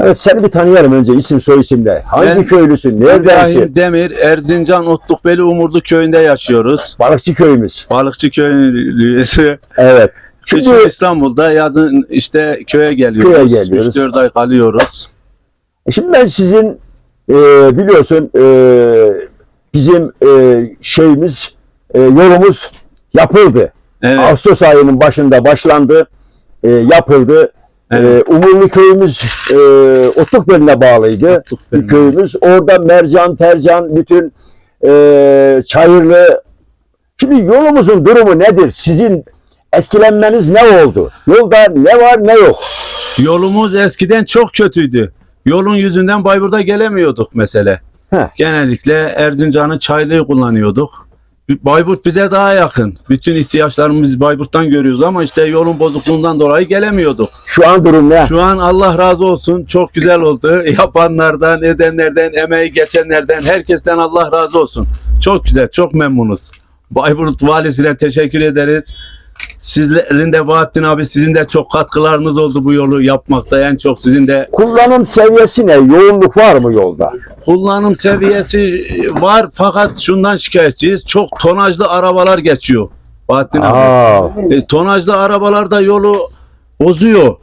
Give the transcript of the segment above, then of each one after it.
Evet seni bir tanıyalım önce isim soy isimle. Hangi Ben köylüsün? Neredensin? İbrahim Demir, Erzincan Otlukbeli Umurlu köyünde yaşıyoruz. Balıkçı köyümüz. Balıkçı köylüyüz. Evet. Şimdi İstanbul'da, yazın işte köye geliyoruz. Köye geliyoruz. 3-4 ay kalıyoruz. Şimdi ben sizin e, biliyorsun e, bizim e, şeyimiz e, yolumuz yapıldı. Evet, Ağustos ayının başında başlandı. e, yapıldı. Evet. E, Umurlu köyümüz e, Otlukbeli'ne bağlıydı. Otlukbeli. Bir köyümüz. Orada mercan, tercan, bütün e, çayırlı. Şimdi yolumuzun durumu nedir? Sizin etkilenmeniz ne oldu? Yolda ne var ne yok? Yolumuz eskiden çok kötüydü. Yolun yüzünden Bayburt'a gelemiyorduk mesela. Heh. Genellikle Erzincan'ın çaylığı kullanıyorduk. Bayburt bize daha yakın. Bütün ihtiyaçlarımızı Bayburt'tan görüyoruz ama işte yolun bozukluğundan dolayı gelemiyorduk. Şu an durum ne? Şu an Allah razı olsun çok güzel oldu. Yapanlardan, edenlerden, emeği geçenlerden, herkesten Allah razı olsun. Çok güzel, çok memnunuz. Bayburt valisine teşekkür ederiz. Sizlerin de Bahattin abi sizin de çok katkılarınız oldu bu yolu yapmakta. En çok sizin de Kullanım seviyesi ne? Yoğunluk var mı yolda? kullanım seviyesi var fakat şundan şikayetçiyiz. Çok tonajlı arabalar geçiyor. Bahattin abi. Aa, E, tonajlı arabalar da yolu bozuyor.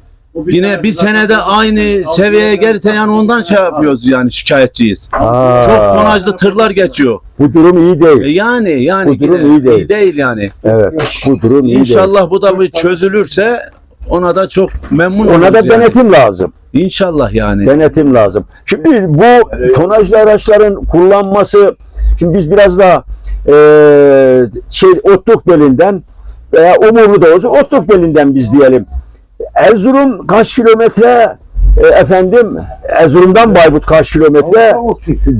Yine bir senede aynı seviyeye gelirse yani ondan şey yapıyoruz yani şikayetçiyiz. aa, Çok tonajlı tırlar geçiyor. Bu durum iyi E, değil. yani yani Bu durum yine iyi değil. yani. Evet. Bu durum iyi değil. İnşallah bu da bir çözülürse ona da çok memnun Ona da yani. denetim lazım. İnşallah yani. Denetim lazım. Şimdi bu tonajlı araçların kullanması şimdi biz biraz da eee şey Otluk belinden veya Umurlu da olsa Otluk belinden biz diyelim. Erzurum kaç kilometre e, efendim Erzurum'dan Bayburt kaç kilometre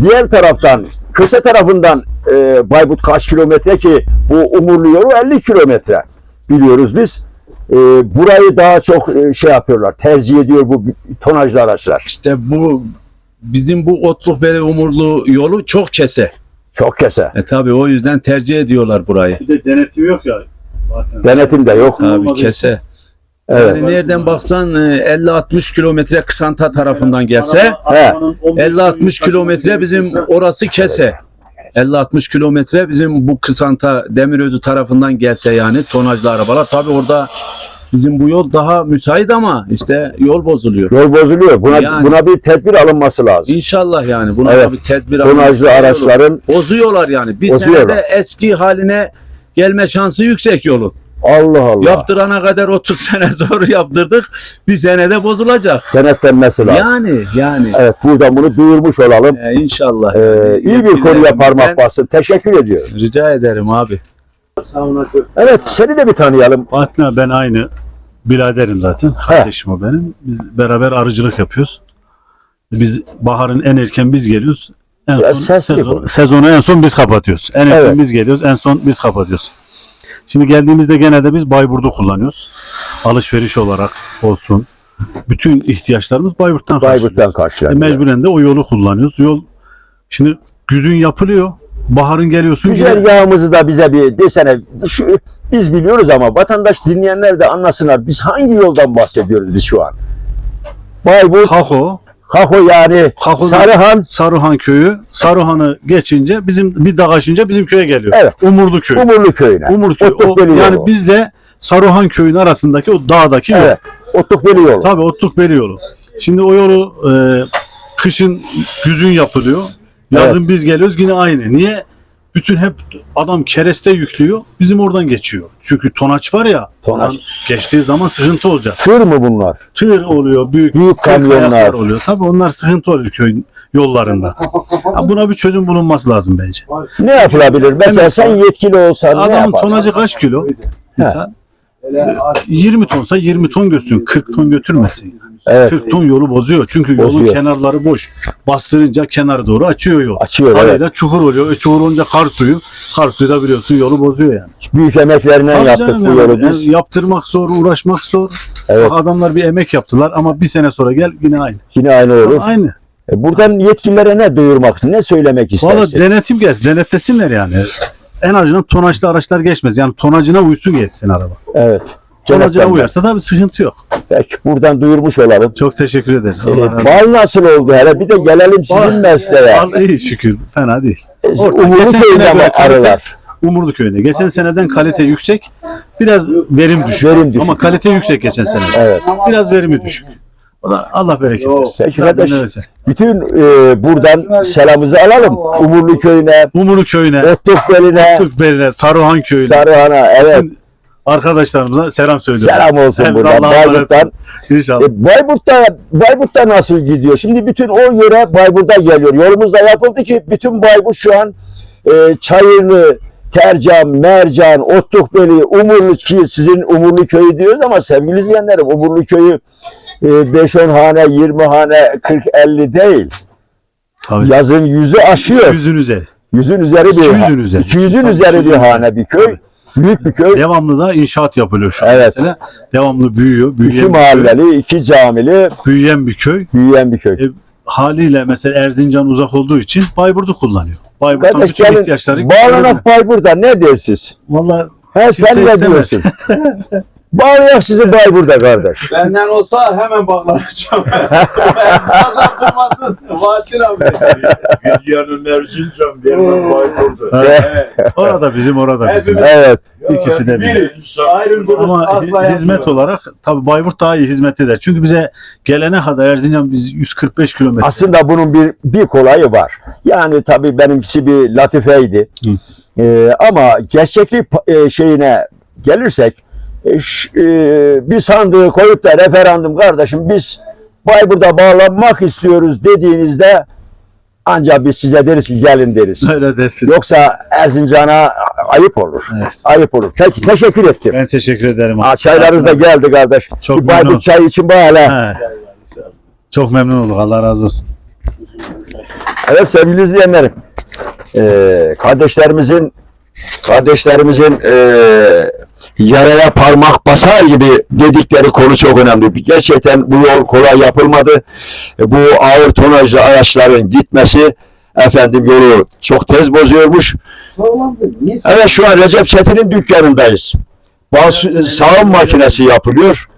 diğer taraftan Köse tarafından e, Bayburt kaç kilometre ki bu Umurlu yolu 50 kilometre biliyoruz biz. E, burayı daha çok e, şey yapıyorlar tercih ediyor bu tonajlı araçlar. İşte bu bizim bu Otlukbeli Umurlu yolu çok kese. Çok kese. E tabi o yüzden tercih ediyorlar burayı. Bir de denetim yok ya. Zaten. Denetim de yok. Tabi kese. Evet. Yani nereden baksan e, 50-60 kilometre Kısanta tarafından gelse Araba- He. arabanın 15 50-60 kilometre bizim orası kese. 50-60 kilometre bizim bu Kısanta Demirözü tarafından gelse yani tonajlı arabalar. Tabi orada bizim bu yol daha müsait ama işte yol bozuluyor. Yol bozuluyor. Buna Yani. buna bir tedbir alınması lazım. İnşallah yani buna Evet. da bir tedbir Tonajlı alınması araçların bozuyorlar yani. Bir Bozuyorlar. senede eski haline gelme şansı yüksek yolun. Allah Allah Yaptırana kadar 30 sene zor yaptırdık. Bir senede bozulacak. denetlenmesi lazım. Yani yani. Evet buradan bunu duyurmuş olalım. Ee, inşallah. Ee, yani. iyi bir konuya parmak bastın. Teşekkür ediyorum. Rica ederim abi. Evet seni de bir tanıyalım. Abi ben aynı biraderim zaten. Kardeşim o benim. Biz beraber arıcılık yapıyoruz. Biz baharın en erken biz geliyoruz. En Biraz son sezon, sezonu en son biz kapatıyoruz. En erken Evet. biz geliyoruz, en son biz kapatıyoruz. Şimdi geldiğimizde gene de biz Bayburt'u kullanıyoruz. Alışveriş olarak olsun. Bütün ihtiyaçlarımız Bayburt'tan Bayburt'tan karşılıyoruz. E, karşılanıyor. mecburen de o yolu kullanıyoruz. Yol şimdi güzün yapılıyor. Baharın geliyorsun yine- Güzergahımızı da bize bir desene. Şu, biz biliyoruz ama vatandaş dinleyenler de anlasınlar. Biz hangi yoldan bahsediyoruz biz şu an? Bayburt, Kako, Kako yani Kako- Sarıhan, Saruhan köyü. Saruhan'ı geçince bizim bir dağ aşınca bizim köye geliyor. Evet. Umurlu köy. Umurlu köyüne. Umurlu köy. O, Otlukbeli yolu. yani biz de Saruhan köyün arasındaki o dağdaki yol. Evet. Otlukbeli yolu. Tabii Otlukbeli yolu. Şimdi o yolu e, kışın güzün yapılıyor. Yazın biz geliyoruz yine aynı. Niye? Bütün hep adam kereste yüklüyor. Bizim oradan geçiyor. Çünkü tonaç var ya. Tonaç. oradan Geçtiği zaman sıkıntı olacak. Tır mı bunlar? Tır oluyor. Büyük, Büyük kamyonlar. oluyor. Tabii onlar sıkıntı oluyor köyün yollarında. Ya buna bir çözüm bulunması lazım bence. Ne yapılabilir? Mesela sen yetkili olsan ne Adamın yaparsın? tonajı kaç kilo? Mesela 20 tonsa 20 ton götürsün. 40 ton götürmesin. Evet. 40 ton yolu bozuyor. Çünkü yolun Bozuyor. kenarları boş. Bastırınca kenara doğru açıyor yol. Açıyor evet. Arada çukur oluyor. E, çukur olunca kar suyu. Kar suyu da biliyorsun yolu bozuyor yani. Büyük emeklerinden Tabii yaptık bu yani. yolu biz. Yani yaptırmak zor, uğraşmak zor. Evet. Bak adamlar bir emek yaptılar ama bir sene sonra gel yine aynı. Yine aynı olur. Aynı. E, Buradan yetkililere ne duyurmak, ne söylemek Valla istersin? denetim gelsin. Denetlesinler yani. En azından tonajlı araçlar geçmez. Yani tonajına uysun geçsin araba. Evet. tonajına uyarsa tabii sıkıntı yok. Peki buradan duyurmuş olalım. Çok teşekkür ederiz. Ee, bal nasıl oldu hele? Bir de gelelim sizin Bal- mesleğe. Bal iyi şükür. Fena değil. Ee, orta. Umurlu köyünde mi arılar? Umurlu köyünde. Geçen seneden kalite yüksek. Biraz verim düşük. Verim düşük. Ama kalite yüksek geçen sene. Evet. Biraz verimi düşük. Allah bereket versin. Peki kardeş, bütün e, buradan selamımızı alalım. Umurlu köyüne, Umurlu köyüne, Otlukbeline, Türkbeli'ne, Saruhan köyüne. Sarıhan'a, evet. Bütün arkadaşlarımıza selam söylüyorum. Selam olsun Hepsi buradan. Allah'a emanet Bayburt'tan. İnşallah. E, Bayburt'ta, Bayburt'ta nasıl gidiyor? Şimdi bütün o yöre Bayburt'a geliyor. Yolumuz da yapıldı ki bütün Bayburt şu an e, Çayırlı, Tercan, Mercan, Otlukbeli, Umurlu ki sizin Umurlu köyü diyoruz ama sevgili izleyenlerim Umurlu köyü 5-10 hane, 20 hane, 40-50 değil. Tabii. Yazın yüzü aşıyor. Yüzün üzeri. Yüzün üzeri bir 200'ün üzeri. 200'ün Tabii, üzeri 200'ün bir hane bir köy. Büyük bir köy. Devamlı da inşaat yapılıyor şu Evet. mesela. Devamlı büyüyor. İki Büyüyen köy. mahalleli, iki camili, Büyüyen bir köy. büyüyen bir köy. E, haliyle mesela Erzincan uzak olduğu için Bayburt'u kullanıyor. Bayburt'tan Kardeş bütün gelin ihtiyaçları bağlanak Bayburt'ta ne dersiniz? Valla He sen ne diyorsun? Bağlayak sizi Bayburt'ta kardeş. Benden olsa hemen bağlanacağım. Bağlanmasın. Fatih abi. Dünyanın Erzincan bir yerden Bayburt'u. orada bizim orada bizim. Hepimiz- Evet. İkisi de bizim. Ayrımcılık Ama asla hi- hizmet yapmıyor. olarak tabii Bayburt daha iyi hizmet eder. Çünkü bize gelene kadar Erzincan biz 145 kilometre. Aslında bunun bir bir kolayı var. Yani tabii benimkisi bir latifeydi. Ee, ama gerçeklik e, şeyine gelirsek bir sandığı koyup da referandum kardeşim biz Bayburt'a bağlanmak istiyoruz dediğinizde ancak biz size deriz ki gelin deriz. Öyle dersin. Yoksa Erzincan'a ayıp olur. Evet. Ayıp olur. Peki teşekkür ettim. Ben teşekkür ederim. Aa, çaylarınız da geldi kardeş. Çok bir Bayburt çayı için böyle. Çok memnun olduk. Allah razı olsun. Evet sevgili izleyenlerim. Ee, kardeşlerimizin kardeşlerimizin ee, yaraya parmak basar gibi dedikleri konu çok önemli. Gerçekten bu yol kolay yapılmadı. E, Bu ağır tonajlı araçların gitmesi efendim yolu çok tez bozuyormuş. Evet şu an Recep Çetin'in dükkanındayız. Bazı sağım makinesi yapılıyor.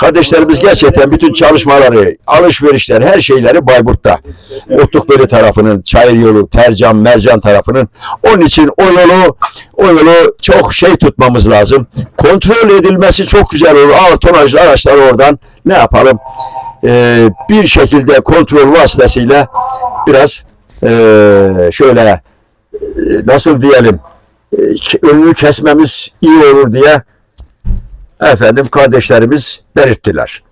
Kardeşlerimiz gerçekten bütün çalışmaları, alışverişler, her şeyleri Bayburt'ta. Otlukbeli tarafının, Çayır yolu, Tercan, Mercan tarafının. Onun için o yolu, o yolu çok şey tutmamız lazım. Kontrol edilmesi çok güzel olur. Ağır tonajlı araçlar oradan ne yapalım? Ee, bir şekilde kontrol vasıtasıyla biraz ee, şöyle e, nasıl diyelim e, önünü kesmemiz iyi olur diye efendim kardeşlerimiz belirttiler.